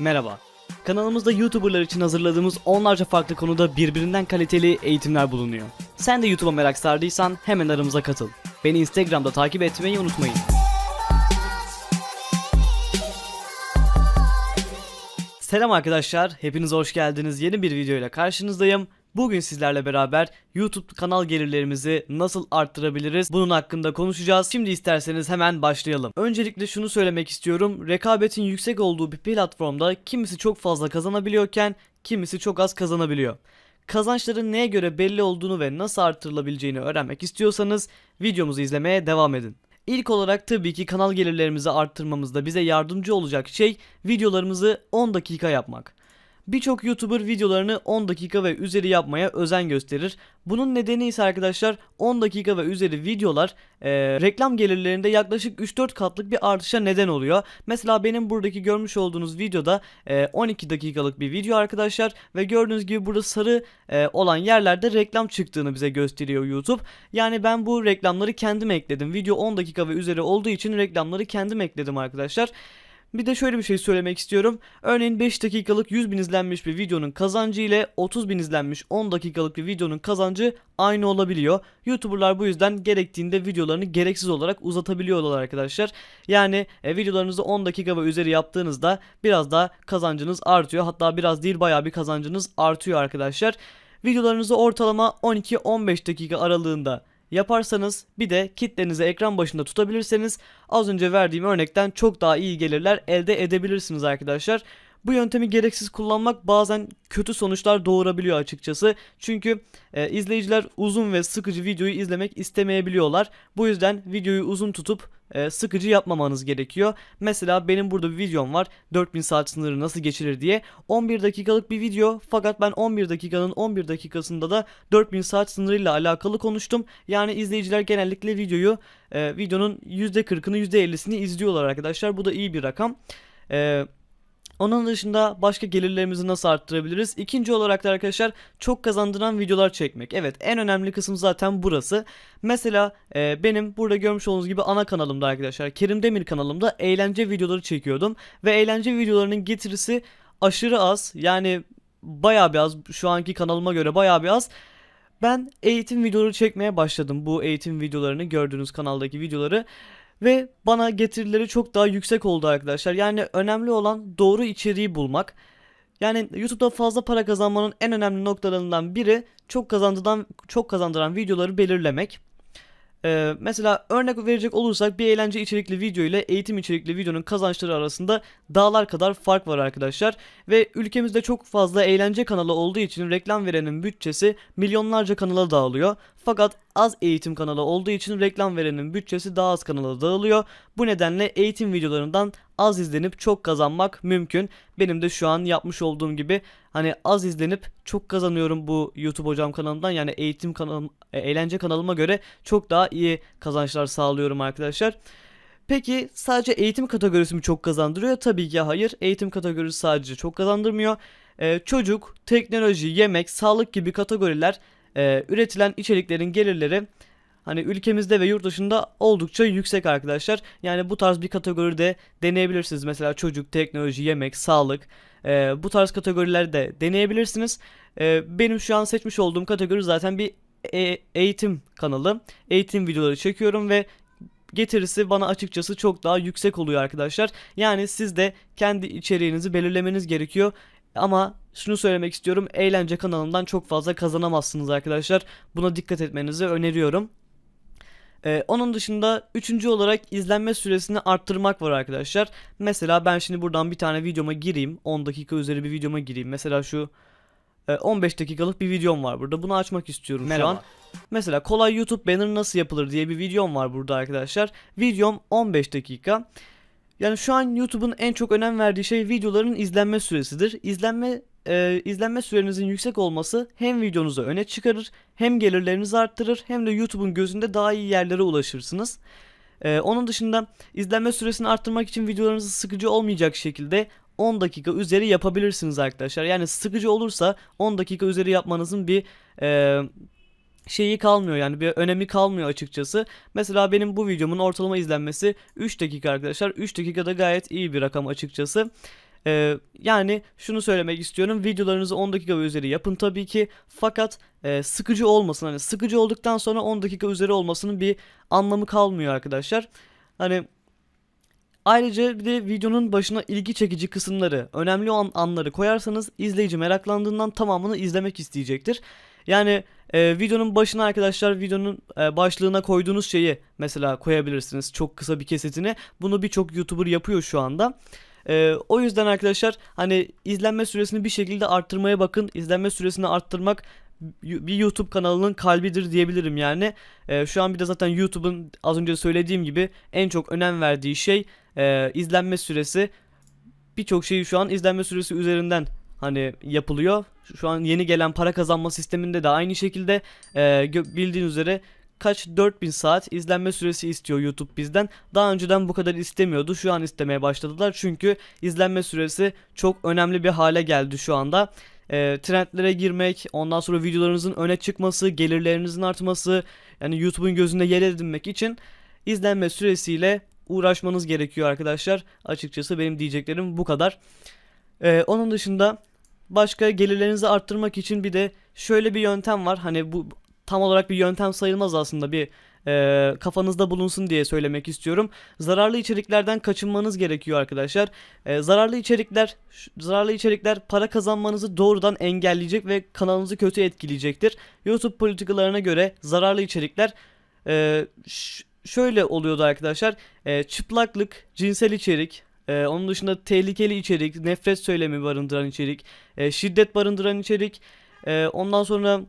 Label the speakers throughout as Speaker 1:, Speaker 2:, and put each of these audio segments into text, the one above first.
Speaker 1: Merhaba. Kanalımızda YouTuberlar için hazırladığımız onlarca farklı konuda birbirinden kaliteli eğitimler bulunuyor. Sen de YouTube'a merak sardıysan hemen aramıza katıl. Beni Instagram'da takip etmeyi unutmayın. Selam arkadaşlar, hepiniz hoş geldiniz. Yeni bir videoyla karşınızdayım. Bugün sizlerle beraber YouTube kanal gelirlerimizi nasıl arttırabiliriz bunun hakkında konuşacağız. Şimdi isterseniz hemen başlayalım. Öncelikle şunu söylemek istiyorum. Rekabetin yüksek olduğu bir platformda kimisi çok fazla kazanabiliyorken kimisi çok az kazanabiliyor. Kazançların neye göre belli olduğunu ve nasıl arttırılabileceğini öğrenmek istiyorsanız videomuzu izlemeye devam edin. İlk olarak tabii ki kanal gelirlerimizi arttırmamızda bize yardımcı olacak şey videolarımızı 10 dakika yapmak. Birçok YouTuber videolarını 10 dakika ve üzeri yapmaya özen gösterir. Bunun nedeni ise arkadaşlar 10 dakika ve üzeri videolar eee, reklam gelirlerinde yaklaşık 3-4 katlık bir artışa neden oluyor. Mesela benim buradaki görmüş olduğunuz videoda eee, 12 dakikalık bir video arkadaşlar ve gördüğünüz gibi burada sarı eee, olan yerlerde reklam çıktığını bize gösteriyor YouTube. Yani ben bu reklamları kendim ekledim. Video 10 dakika ve üzeri olduğu için reklamları kendim ekledim arkadaşlar. Bir de şöyle bir şey söylemek istiyorum. Örneğin 5 dakikalık 100 bin izlenmiş bir videonun kazancı ile 30 bin izlenmiş 10 dakikalık bir videonun kazancı aynı olabiliyor. YouTuberlar bu yüzden gerektiğinde videolarını gereksiz olarak uzatabiliyorlar arkadaşlar. Yani e, videolarınızı 10 dakika ve üzeri yaptığınızda biraz daha kazancınız artıyor. Hatta biraz değil bayağı bir kazancınız artıyor arkadaşlar. Videolarınızı ortalama 12-15 dakika aralığında yaparsanız bir de kitlenizi ekran başında tutabilirseniz az önce verdiğim örnekten çok daha iyi gelirler elde edebilirsiniz arkadaşlar. Bu yöntemi gereksiz kullanmak bazen kötü sonuçlar doğurabiliyor açıkçası. Çünkü e, izleyiciler uzun ve sıkıcı videoyu izlemek istemeyebiliyorlar. Bu yüzden videoyu uzun tutup e, sıkıcı yapmamanız gerekiyor. Mesela benim burada bir videom var. 4000 saat sınırı nasıl geçilir diye. 11 dakikalık bir video fakat ben 11 dakikanın 11 dakikasında da 4000 saat sınırıyla alakalı konuştum. Yani izleyiciler genellikle videoyu e, videonun %40'ını %50'sini izliyorlar arkadaşlar. Bu da iyi bir rakam. Eee onun dışında başka gelirlerimizi nasıl arttırabiliriz? İkinci olarak da arkadaşlar çok kazandıran videolar çekmek. Evet en önemli kısım zaten burası. Mesela e, benim burada görmüş olduğunuz gibi ana kanalımda arkadaşlar Kerim Demir kanalımda eğlence videoları çekiyordum. Ve eğlence videolarının getirisi aşırı az. Yani bayağı bir az şu anki kanalıma göre bayağı bir az. Ben eğitim videoları çekmeye başladım. Bu eğitim videolarını gördüğünüz kanaldaki videoları. Ve bana getirileri çok daha yüksek oldu arkadaşlar. Yani önemli olan doğru içeriği bulmak. Yani YouTube'da fazla para kazanmanın en önemli noktalarından biri çok kazandıran çok kazandıran videoları belirlemek. Ee, mesela örnek verecek olursak bir eğlence içerikli video ile eğitim içerikli videonun kazançları arasında dağlar kadar fark var arkadaşlar. Ve ülkemizde çok fazla eğlence kanalı olduğu için reklam verenin bütçesi milyonlarca kanala dağılıyor. Fakat az eğitim kanalı olduğu için reklam verenin bütçesi daha az kanala dağılıyor. Bu nedenle eğitim videolarından az izlenip çok kazanmak mümkün. Benim de şu an yapmış olduğum gibi hani az izlenip çok kazanıyorum bu YouTube hocam kanalından. Yani eğitim kanalım, e, eğlence kanalıma göre çok daha iyi kazançlar sağlıyorum arkadaşlar. Peki sadece eğitim kategorisi mi çok kazandırıyor? Tabii ki hayır. Eğitim kategorisi sadece çok kazandırmıyor. Ee, çocuk, teknoloji, yemek, sağlık gibi kategoriler e, üretilen içeriklerin gelirleri hani ülkemizde ve yurt dışında oldukça yüksek arkadaşlar. Yani bu tarz bir kategoride deneyebilirsiniz. Mesela çocuk, teknoloji, yemek, sağlık e, bu tarz kategorilerde deneyebilirsiniz. E, benim şu an seçmiş olduğum kategori zaten bir e- eğitim kanalı. Eğitim videoları çekiyorum ve getirisi bana açıkçası çok daha yüksek oluyor arkadaşlar. Yani siz de kendi içeriğinizi belirlemeniz gerekiyor. Ama şunu söylemek istiyorum. Eğlence kanalından çok fazla kazanamazsınız arkadaşlar. Buna dikkat etmenizi öneriyorum. Ee, onun dışında üçüncü olarak izlenme süresini arttırmak var arkadaşlar. Mesela ben şimdi buradan bir tane videoma gireyim. 10 dakika üzeri bir videoma gireyim. Mesela şu e, 15 dakikalık bir videom var burada. Bunu açmak istiyorum şu an. Mesela kolay YouTube banner nasıl yapılır diye bir videom var burada arkadaşlar. Videom 15 dakika. Yani şu an YouTube'un en çok önem verdiği şey videoların izlenme süresidir. İzlenme e, izlenme sürenizin yüksek olması hem videonuzu öne çıkarır, hem gelirlerinizi arttırır, hem de YouTube'un gözünde daha iyi yerlere ulaşırsınız. E, onun dışında izlenme süresini arttırmak için videolarınızı sıkıcı olmayacak şekilde 10 dakika üzeri yapabilirsiniz arkadaşlar. Yani sıkıcı olursa 10 dakika üzeri yapmanızın bir e, şeyi kalmıyor yani bir önemi kalmıyor açıkçası. Mesela benim bu videomun ortalama izlenmesi 3 dakika arkadaşlar. 3 dakikada gayet iyi bir rakam açıkçası. Ee, yani şunu söylemek istiyorum. Videolarınızı 10 dakika üzeri yapın tabii ki. Fakat e, sıkıcı olmasın. Hani sıkıcı olduktan sonra 10 dakika üzeri olmasının bir anlamı kalmıyor arkadaşlar. Hani Ayrıca bir de videonun başına ilgi çekici kısımları, önemli olan anları koyarsanız izleyici meraklandığından tamamını izlemek isteyecektir. Yani e, videonun başına arkadaşlar videonun e, başlığına koyduğunuz şeyi mesela koyabilirsiniz. Çok kısa bir kesitini. Bunu birçok YouTuber yapıyor şu anda. E, o yüzden arkadaşlar hani izlenme süresini bir şekilde arttırmaya bakın. İzlenme süresini arttırmak bir YouTube kanalının kalbidir diyebilirim yani. E, şu an bir de zaten YouTube'un az önce söylediğim gibi en çok önem verdiği şey e, izlenme süresi. Birçok şeyi şu an izlenme süresi üzerinden hani yapılıyor. Şu an yeni gelen para kazanma sisteminde de aynı şekilde e, gö- bildiğin üzere kaç 4000 saat izlenme süresi istiyor YouTube bizden. Daha önceden bu kadar istemiyordu. Şu an istemeye başladılar. Çünkü izlenme süresi çok önemli bir hale geldi şu anda. E, trendlere girmek, ondan sonra videolarınızın öne çıkması, gelirlerinizin artması, yani YouTube'un gözünde yer edinmek için izlenme süresiyle uğraşmanız gerekiyor arkadaşlar. Açıkçası benim diyeceklerim bu kadar. Ee, onun dışında başka gelirlerinizi arttırmak için bir de şöyle bir yöntem var. Hani bu tam olarak bir yöntem sayılmaz aslında bir e, kafanızda bulunsun diye söylemek istiyorum. Zararlı içeriklerden kaçınmanız gerekiyor arkadaşlar. E, zararlı içerikler zararlı içerikler para kazanmanızı doğrudan engelleyecek ve kanalınızı kötü etkileyecektir. YouTube politikalarına göre zararlı içerikler e, şöyle oluyordu arkadaşlar. E, çıplaklık, cinsel içerik, e, onun dışında tehlikeli içerik, nefret söylemi barındıran içerik, e, şiddet barındıran içerik, e, ondan sonra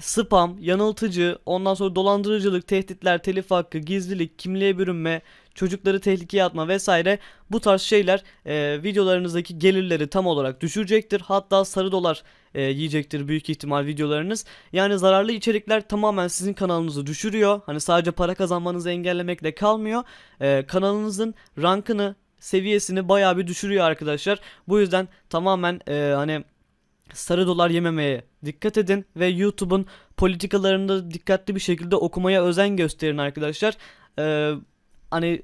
Speaker 1: spam, yanıltıcı, ondan sonra dolandırıcılık, tehditler, telif hakkı, gizlilik, kimliğe bürünme, çocukları tehlikeye atma vesaire bu tarz şeyler e, videolarınızdaki gelirleri tam olarak düşürecektir. Hatta sarı dolar e, yiyecektir büyük ihtimal videolarınız. Yani zararlı içerikler tamamen sizin kanalınızı düşürüyor. Hani sadece para kazanmanızı engellemekle kalmıyor. E, kanalınızın rankını, seviyesini bayağı bir düşürüyor arkadaşlar. Bu yüzden tamamen e, hani sarı dolar yememeye dikkat edin ve YouTube'un politikalarını da dikkatli bir şekilde okumaya özen gösterin arkadaşlar. Ee, hani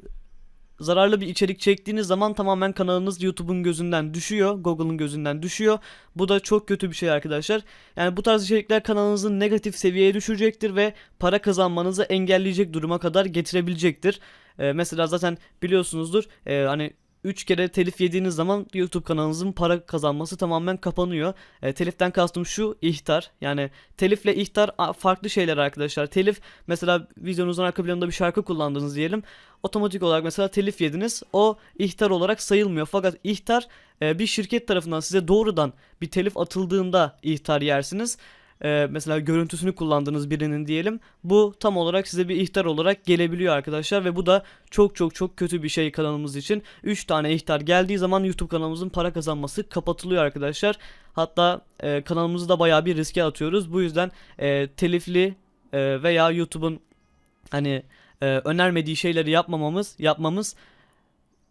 Speaker 1: zararlı bir içerik çektiğiniz zaman tamamen kanalınız YouTube'un gözünden düşüyor, Google'ın gözünden düşüyor. Bu da çok kötü bir şey arkadaşlar. Yani bu tarz içerikler kanalınızı negatif seviyeye düşürecektir ve para kazanmanızı engelleyecek duruma kadar getirebilecektir. Ee, mesela zaten biliyorsunuzdur e, hani 3 kere telif yediğiniz zaman YouTube kanalınızın para kazanması tamamen kapanıyor. E, teliften kastım şu ihtar. Yani telifle ihtar farklı şeyler arkadaşlar. Telif mesela videonuzun arka planında bir şarkı kullandınız diyelim. Otomatik olarak mesela telif yediniz. O ihtar olarak sayılmıyor. Fakat ihtar e, bir şirket tarafından size doğrudan bir telif atıldığında ihtar yersiniz. E, mesela görüntüsünü kullandığınız birinin diyelim. Bu tam olarak size bir ihtar olarak gelebiliyor arkadaşlar ve bu da çok çok çok kötü bir şey kanalımız için. 3 tane ihtar geldiği zaman YouTube kanalımızın para kazanması kapatılıyor arkadaşlar. Hatta e, kanalımızı da bayağı bir riske atıyoruz. Bu yüzden e, telifli e, veya YouTube'un hani e, önermediği şeyleri yapmamamız yapmamız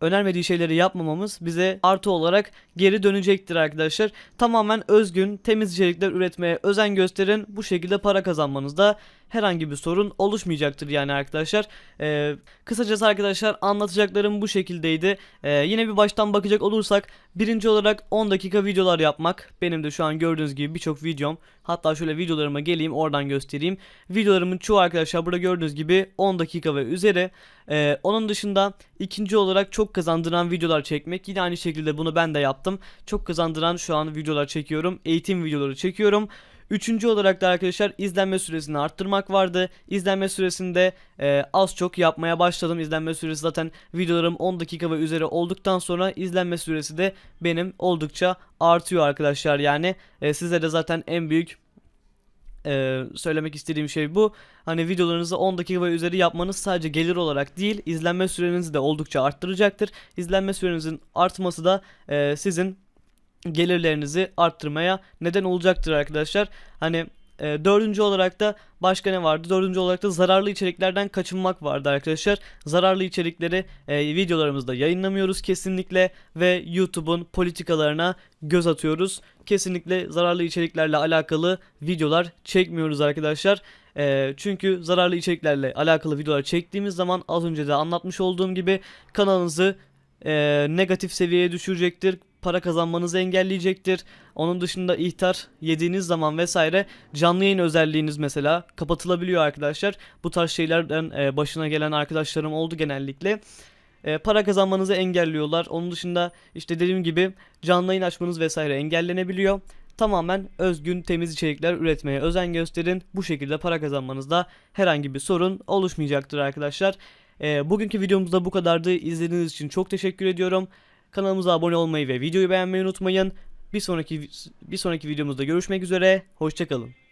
Speaker 1: önermediği şeyleri yapmamamız bize artı olarak geri dönecektir arkadaşlar. Tamamen özgün, temiz içerikler üretmeye özen gösterin. Bu şekilde para kazanmanızda herhangi bir sorun oluşmayacaktır yani arkadaşlar. Ee, kısacası arkadaşlar anlatacaklarım bu şekildeydi. Ee, yine bir baştan bakacak olursak birinci olarak 10 dakika videolar yapmak. Benim de şu an gördüğünüz gibi birçok videom. Hatta şöyle videolarıma geleyim oradan göstereyim. Videolarımın çoğu arkadaşlar burada gördüğünüz gibi 10 dakika ve üzeri. Ee, onun dışında ikinci olarak çok kazandıran videolar çekmek. Yine aynı şekilde bunu ben de yaptım. Çok kazandıran şu an videolar çekiyorum. Eğitim videoları çekiyorum. Üçüncü olarak da arkadaşlar izlenme süresini arttırmak vardı. İzlenme süresinde e, az çok yapmaya başladım. İzlenme süresi zaten videolarım 10 dakika ve üzeri olduktan sonra izlenme süresi de benim oldukça artıyor arkadaşlar. Yani e, size de zaten en büyük e, söylemek istediğim şey bu. Hani videolarınızı 10 dakika ve üzeri yapmanız sadece gelir olarak değil, izlenme sürenizi de oldukça arttıracaktır. İzlenme sürenizin artması da e, sizin gelirlerinizi arttırmaya neden olacaktır arkadaşlar. Hani e, dördüncü olarak da başka ne vardı? Dördüncü olarak da zararlı içeriklerden kaçınmak vardı arkadaşlar. Zararlı içerikleri e, videolarımızda yayınlamıyoruz kesinlikle ve YouTube'un politikalarına göz atıyoruz. Kesinlikle zararlı içeriklerle alakalı videolar çekmiyoruz arkadaşlar. E, çünkü zararlı içeriklerle alakalı videolar çektiğimiz zaman az önce de anlatmış olduğum gibi kanalınızı e, negatif seviyeye düşürecektir. Para kazanmanızı engelleyecektir. Onun dışında ihtar yediğiniz zaman vesaire canlı yayın özelliğiniz mesela kapatılabiliyor arkadaşlar. Bu tarz şeylerden e, başına gelen arkadaşlarım oldu genellikle. E, para kazanmanızı engelliyorlar. Onun dışında işte dediğim gibi canlı yayın açmanız vesaire engellenebiliyor. Tamamen özgün temiz içerikler üretmeye özen gösterin. Bu şekilde para kazanmanızda herhangi bir sorun oluşmayacaktır arkadaşlar. E, bugünkü videomuzda bu kadardı. İzlediğiniz için çok teşekkür ediyorum. Kanalımıza abone olmayı ve videoyu beğenmeyi unutmayın. Bir sonraki bir sonraki videomuzda görüşmek üzere. Hoşçakalın.